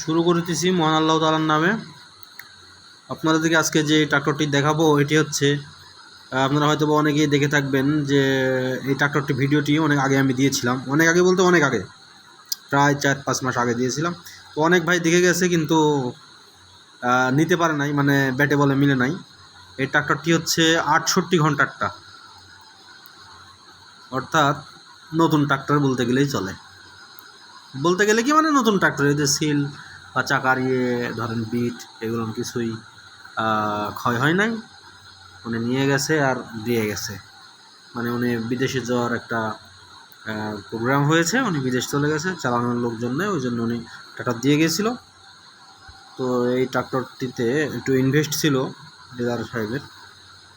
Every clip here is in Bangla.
শুরু করতেছি মহান আল্লাহ তালার নামে। আপনাদেরকে আজকে যে ট্রাক্টরটি দেখাবো, এটি হচ্ছে আপনারা হয়তো বা অনেকেই দেখে থাকবেন যে এই ট্রাক্টরটি ভিডিওটি অনেক আগে আমি দিয়েছিলাম। অনেক আগে বলতে অনেক আগে, প্রায় চার পাঁচ মাস আগে দিয়েছিলাম। তো অনেক ভাই দেখে গেছে কিন্তু নিতে পারে নাই মানে ব্যাটে বলে মিলে নাই। এই ট্রাক্টরটি হচ্ছে আটষট্টি ঘন্টারটা অর্থাৎ নতুন ট্রাক্টর বলতে গেলেই চলে। বলতে গেলে কি মানে নতুন ট্রাক্টর এদের সিল বা চাকার ইয়ে ধরেন বিট এগুলো কিছুই ক্ষয় হয় নাই। উনি নিয়ে গেছে আর দিয়ে গেছে। মানে উনি বিদেশে যাওয়ার একটা প্রোগ্রাম হয়েছে, উনি বিদেশ চলে গেছে, চালানোর লোকজন নেই ওই জন্য উনি ট্রাক্টর দিয়ে গেছিল। তো এই ট্রাক্টরটিতে একটু ইনভেস্ট ছিল ডিলার সাহেবের।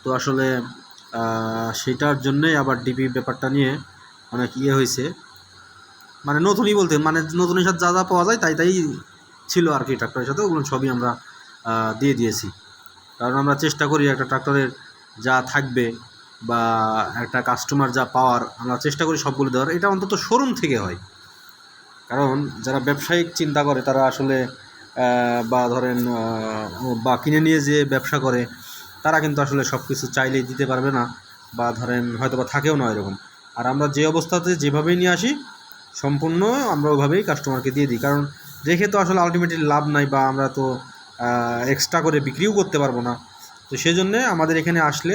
তো আসলে সেটার জন্যই আবার ডিপি ব্যাপারটা নিয়ে অনেক ইয়ে হয়েছে। মানে নতুনই বলতে মানে নতুনের সাথে যা যা পাওয়া যায় তাই তাই ছিল আর কি ট্রাক্টরের সাথে, ওগুলো সবই আমরা দিয়ে দিয়েছি। কারণ আমরা চেষ্টা করি একটা ট্রাক্টরের যা থাকবে বা একটা কাস্টমার যা পাওয়ার, আমরা চেষ্টা করি সবগুলো দেওয়ার। এটা অন্তত শোরুম থেকে হয়। কারণ যারা ব্যবসায়িক চিন্তা করে, তারা আসলে বা ধরেন বা কিনে নিয়ে যে ব্যবসা করে, তারা কিন্তু আসলে সব কিছু চাইলেই দিতে পারবে না, বা ধরেন হয়তো বা থাকেও না এরকম। আর আমরা যে অবস্থাতে যেভাবেই নিয়ে আসি সম্পূর্ণ আমরা ওভাবেই কাস্টমারকে দিয়ে দিই। কারণ রেখে তো আসলে আলটিমেটলি লাভ নাই বা আমরা তো এক্সট্রা করে বিক্রিও করতে পারব না। তো সেই জন্যে আমাদের এখানে আসলে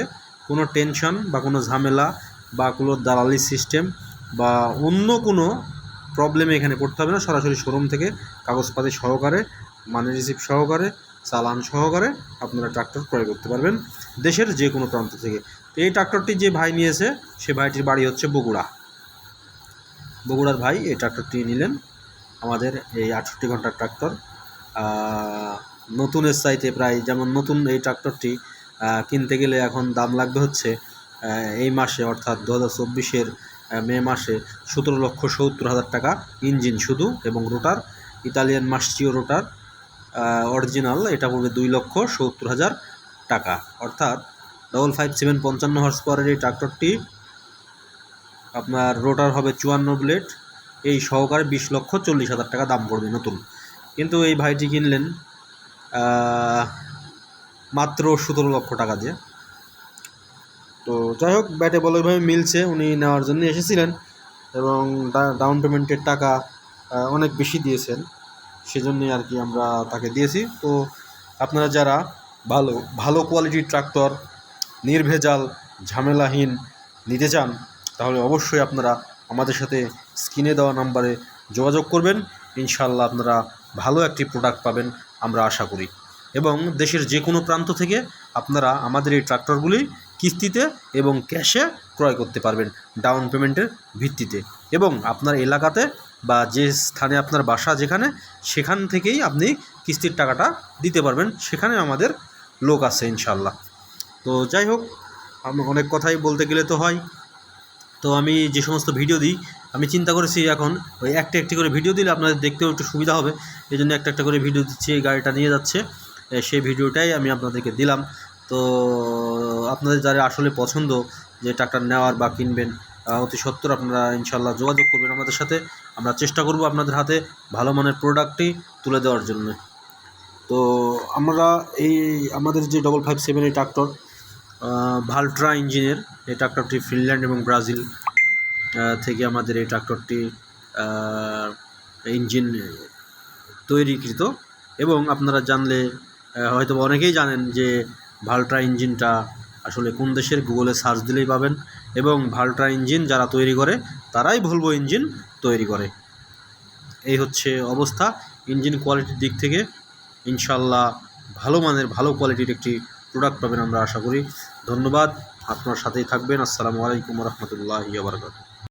কোনো টেনশন বা কোনো ঝামেলা বা কোনো দালালি সিস্টেম বা অন্য কোনো প্রবলেমে এখানে পড়তে হবে না। সরাসরি শোরুম থেকে কাগজপাতি সহকারে মানি রিসিপ্ট সহকারে, চালান সহকারে আপনারা ট্রাক্টর ক্রয় করতে পারবেন দেশের যে কোনো প্রান্ত থেকে। তো এই ট্রাক্টরটি যে ভাই নিয়েছে, সে ভাইটির বাড়ি হচ্ছে বগুড়া। বগুড়ার ভাই, এই ট্রাক্টরটি নিলেন। আমাদের এই আটষট্টি ঘণ্টার ট্রাক্টর নতুনের চাইতে প্রায় যেমন নতুন এই ট্রাক্টরটি কিনতে গেলে এখন দাম লাগবে হচ্ছে এই মাসে অর্থাৎ দু হাজার চব্বিশের মে মাসে সতেরো লক্ষ সত্তর হাজার টাকা ইঞ্জিন শুধু এবং রোটার, ইতালিয়ান মাস্টিও রোটার অরিজিনাল এটা পড়বে দুই লক্ষ সত্তর হাজার টাকা। অর্থাৎ ডবল ফাইভ সেভেন পঞ্চান্ন হর্স পাওয়ারের এই ট্রাক্টরটি আপনার রোটার হবে চুয়ান্ন ব্লেড, এই সহকারে বিশ লক্ষ চল্লিশ হাজার টাকা দাম পড়বে নতুন। কিন্তু এই ভাইটি কিনলেন মাত্র সতেরো লক্ষ টাকা দিয়ে। তো যাই হোক, ব্যাটে বলে ওইভাবে মিলছে, উনি নেওয়ার জন্য এসেছিলেন এবং ডাউন পেমেন্টের টাকা অনেক বেশি দিয়েছেন। সেজন্যই আর কি আমরা তাকে দিয়েছি। তো আপনারা যারা ভালো ভালো কোয়ালিটির ট্রাক্টর নির্ভেজাল, ঝামেলাহীন নিতে চান তাহলে অবশ্যই আপনারা আমাদের সাথে স্ক্রিনে দেওয়া নাম্বারে যোগাযোগ করবেন। ইনশাল্লাহ আপনারা ভালো একটি প্রোডাক্ট পাবেন, আমরা আশা করি। এবং দেশের যে কোনো প্রান্ত থেকে আপনারা আমাদের এই ট্রাক্টরগুলি কিস্তিতে এবং ক্যাশে ক্রয় করতে পারবেন ডাউন পেমেন্টের ভিত্তিতে। এবং আপনার এলাকাতে বা যে স্থানে আপনার বাসা যেখানে, সেখান থেকেই আপনি কিস্তির টাকাটা দিতে পারবেন। সেখানে আমাদের লোক আছে ইনশাল্লাহ তো যাই হোক অনেক কথাই বলতে গেলে তো হয়। তো আমি যে সমস্ত ভিডিও দিই, আমি চিন্তা করেছি এখন ওই একটা একটি করে ভিডিও দিলে আপনাদের দেখতেও একটু সুবিধা হবে। এই জন্য একটা একটা করে ভিডিও দিচ্ছি, এই গাড়িটা নিয়ে যাচ্ছে। সেই ভিডিওটাই আমি আপনাদেরকে দিলাম। তো, আপনাদের যারা আসলে পছন্দ যে ট্রাক্টর নেওয়ার বা কিনবেন অতি সত্তর আপনারা ইনশাল্লাহ যোগাযোগ করবেন আমাদের সাথে। আমরা চেষ্টা করব আপনাদের হাতে ভালো মানের প্রোডাক্টটি তুলে দেওয়ার জন্য। তো, আমরা এই, আমাদের যে ডবল ফাইভ সেভেন এই ট্রাক্টর ভালট্রা ইঞ্জিনের এই ট্রাক্টরটি ফিনল্যান্ড এবং ব্রাজিল থেকে আমাদের এই ট্রাক্টরটি ইঞ্জিন তৈরিকৃত। এবং আপনারা জানলে হয়তো অনেকেই জানেন যে ভাল্ট্রা ইঞ্জিনটা আসলে কোন দেশের? গুগলে সার্চ দিলেই পাবেন। এবং ভাল্ট্রা ইঞ্জিন যারা তৈরি করে, তারাই ভলভো ইঞ্জিন তৈরি করে। এই হচ্ছে অবস্থা। ইঞ্জিন কোয়ালিটির দিক থেকে ইনশাল্লাহ ভালো মানের, ভালো কোয়ালিটির একটি প্রোডাক্ট পাবেন আমরা আশা করি। ধন্যবাদ। আপনার সাথেই থাকবেন। আসসালামু আলাইকুম রহমতুল্লাহ বারকাত